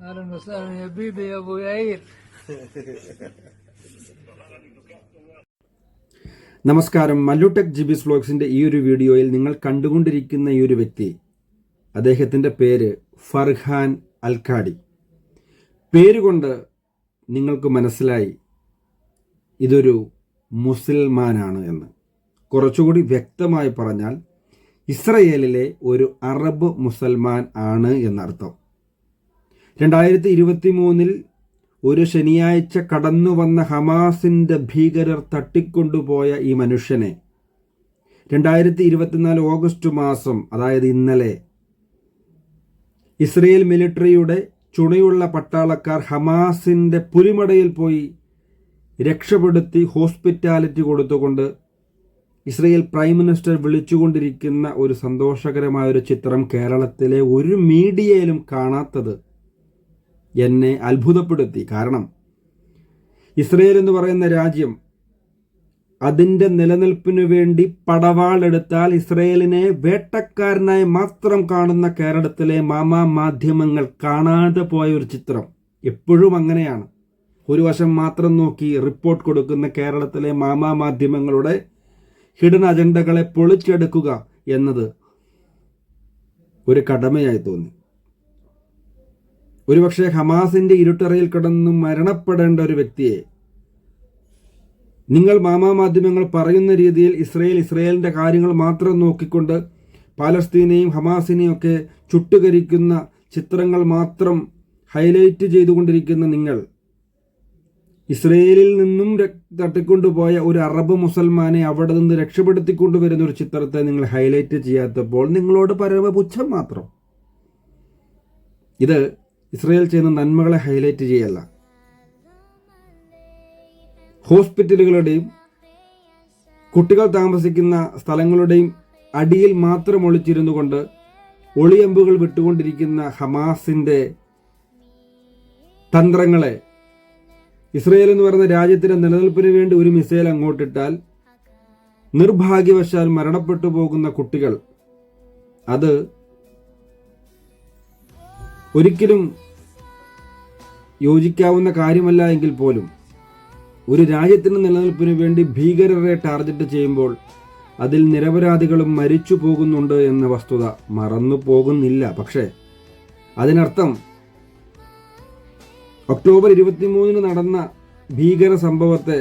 اهلا وسهلا يا بيبي يا ابو ياير നമസ്കാരം മല്ലുടെക് ജിബിസ് വ്ലോഗ്സിൻ്റെ ഈ ഒരു വീഡിയോയിൽ നിങ്ങൾ കണ്ടുകൊണ്ടിരിക്കുന്ന ഈ ഒരു വ്യക്തി അദ്ദേഹത്തിൻ്റെ പേര് ഫർഹാൻ അൽക്കാടി പേരുകൊണ്ട് നിങ്ങൾക്ക് മനസ്സിലായി ഇതൊരു മുസൽമാനാണ് എന്ന് കുറച്ചുകൂടി വ്യക്തമായി പറഞ്ഞാൽ ഇസ്രയേലിലെ ഒരു അറബ് മുസൽമാൻ ആണ് എന്നർത്ഥം രണ്ടായിരത്തി ഇരുപത്തി മൂന്നിൽ ഒരു ശനിയാഴ്ച കടന്നു വന്ന ഹമാസിന്റെ ഭീകരർ തട്ടിക്കൊണ്ടുപോയ ഈ മനുഷ്യനെ രണ്ടായിരത്തി ഇരുപത്തിനാല് ഓഗസ്റ്റ് മാസം അതായത് ഇന്നലെ ഇസ്രയേൽ മിലിറ്ററിയുടെ ചുണയുള്ള പട്ടാളക്കാർ ഹമാസിന്റെ പുലിമടയിൽ പോയി രക്ഷപ്പെടുത്തി ഹോസ്പിറ്റാലിറ്റി കൊടുത്തുകൊണ്ട് ഇസ്രയേൽ പ്രൈം മിനിസ്റ്റർ വിളിച്ചുകൊണ്ടിരിക്കുന്ന ഒരു സന്തോഷകരമായ ഒരു ചിത്രം കേരളത്തിലെ ഒരു മീഡിയയിലും കാണാത്തത് എന്നെ അത്ഭുതപ്പെടുത്തി. കാരണം ഇസ്രയേൽ എന്ന് പറയുന്ന രാജ്യം അതിന്റെ നിലനിൽപ്പിനു വേണ്ടി പടവാളെടുത്താൽ ഇസ്രയേലിനെ വേട്ടക്കാരനായി മാത്രം കാണുന്ന കേരളത്തിലെ മാമാ മാധ്യമങ്ങൾ കാണാതെ പോയ ഒരു ചിത്രം എപ്പോഴും അങ്ങനെയാണ്. ഒരു വശം മാത്രം നോക്കി റിപ്പോർട്ട് കൊടുക്കുന്ന കേരളത്തിലെ മാമാ മാധ്യമങ്ങളുടെ ഹിഡൻ അജണ്ടകളെ പൊളിച്ചെടുക്കുക എന്നത് ഒരു കടമയായി തോന്നി. ഒരുപക്ഷെ ഹമാസിന്റെ ഇരുട്ടറയിൽ കിടന്ന് മരണപ്പെടേണ്ട ഒരു വ്യക്തിയെ. നിങ്ങൾ മാമാ മാധ്യമങ്ങൾ പറയുന്ന രീതിയിൽ ഇസ്രയേൽ ഇസ്രയേലിന്റെ കാര്യങ്ങൾ മാത്രം നോക്കിക്കൊണ്ട് പാലസ്തീനെയും ഹമാസിനെയും ഒക്കെ ചുട്ടുകരിക്കുന്ന ചിത്രങ്ങൾ മാത്രം ഹൈലൈറ്റ് ചെയ്തുകൊണ്ടിരിക്കുന്ന നിങ്ങൾ. ഇസ്രയേലിൽ നിന്നും തട്ടിക്കൊണ്ടുപോയ ഒരു അറബ് മുസൽമാനെ അവിടെ നിന്ന് രക്ഷപ്പെടുത്തിക്കൊണ്ടുവരുന്ന ഒരു ചിത്രത്തെ നിങ്ങൾ ഹൈലൈറ്റ് ചെയ്യാത്തപ്പോൾ നിങ്ങളോട് പരമപുച്ഛം മാത്രം. ഇത് ഇസ്രയേൽ ചെയ്യുന്ന നന്മകളെ ഹൈലൈറ്റ് ചെയ്യല്ല. ഹോസ്പിറ്റലുകളുടെയും കുട്ടികൾ താമസിക്കുന്ന സ്ഥലങ്ങളുടെയും അടിയിൽ മാത്രം ഒളിച്ചിരുന്നു കൊണ്ട് ഒളിയമ്പുകൾ വിട്ടുകൊണ്ടിരിക്കുന്ന ഹമാസിന്റെ തന്ത്രങ്ങളെ ഇസ്രയേൽ എന്ന് പറയുന്ന രാജ്യത്തിന്റെ നിലനിൽപ്പിന് വേണ്ടി ഒരു മിസൈൽ അങ്ങോട്ടിട്ടാൽ നിർഭാഗ്യവശാൽ മരണപ്പെട്ടു പോകുന്ന കുട്ടികൾ. അത് ഒരിക്കലും യോജിക്കാവുന്ന കാര്യമല്ല എങ്കിൽ പോലും ഒരു രാജ്യത്തിന് നിലനിൽപ്പിന് വേണ്ടി ഭീകരരെ ടാർഗറ്റ് ചെയ്യുമ്പോൾ അതിൽ നിരപരാധികളും മരിച്ചു പോകുന്നുണ്ട് എന്ന വസ്തുത മറന്നു പോകുന്നില്ല. പക്ഷേ അതിനർത്ഥം ഒക്ടോബർ ഇരുപത്തിമൂന്നിന് നടന്ന ഭീകര സംഭവത്തെ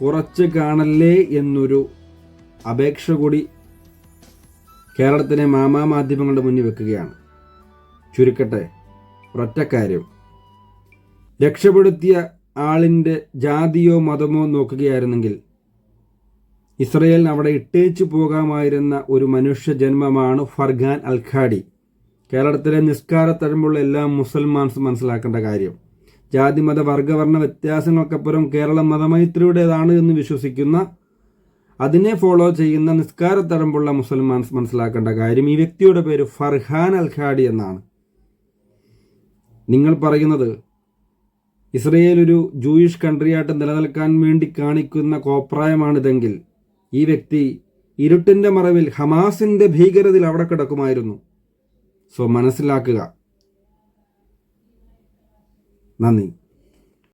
കുറച്ച് കാണല്ലേ എന്നൊരു അപേക്ഷ കൂടി കേരളത്തിലെ മാമാ മാധ്യമങ്ങളുടെ മുന്നിൽ വെക്കുകയാണ്. ചുരുക്കട്ടെ ഒറ്റ കാര്യം. രക്ഷപ്പെടുത്തിയ ആളിന്റെ ജാതിയോ മതമോ നോക്കുകയായിരുന്നെങ്കിൽ ഇസ്രയേലിന് അവിടെ ഇട്ടേച്ചു പോകാമായിരുന്ന ഒരു മനുഷ്യ ജന്മമാണ് ഫർഖാൻ അൽഖാഡി കേരളത്തിലെ നിസ്കാര തഴമ്പുള്ള എല്ലാ മുസൽമാൻസും മനസ്സിലാക്കേണ്ട കാര്യം. ജാതി മത വർഗവർണ വ്യത്യാസങ്ങൾക്കപ്പുറം കേരളം മതമൈത്രിയുടേതാണ് എന്ന് വിശ്വസിക്കുന്ന അതിനെ ഫോളോ ചെയ്യുന്ന നിസ്കാര തഴമ്പുള്ള മുസൽമാൻസ് മനസ്സിലാക്കേണ്ട കാര്യം ഈ വ്യക്തിയുടെ പേര് ഫർഹാൻ അൽഖാഡി എന്നാണ്. നിങ്ങൾ പറയുന്നത് ഇസ്രയേൽ ഒരു ജൂയിഷ് കൺട്രിയായിട്ട് നിലനിൽക്കാൻ വേണ്ടി കാണിക്കുന്ന കോപ്രായമാണിതെങ്കിൽ ഈ വ്യക്തി ഇരുട്ടിന്റെ മറവിൽ ഹമാസിന്റെ ഭീകരതയിൽ അവിടെ കിടക്കുമായിരുന്നു. സോ മനസ്സിലാക്കുക. നന്ദി.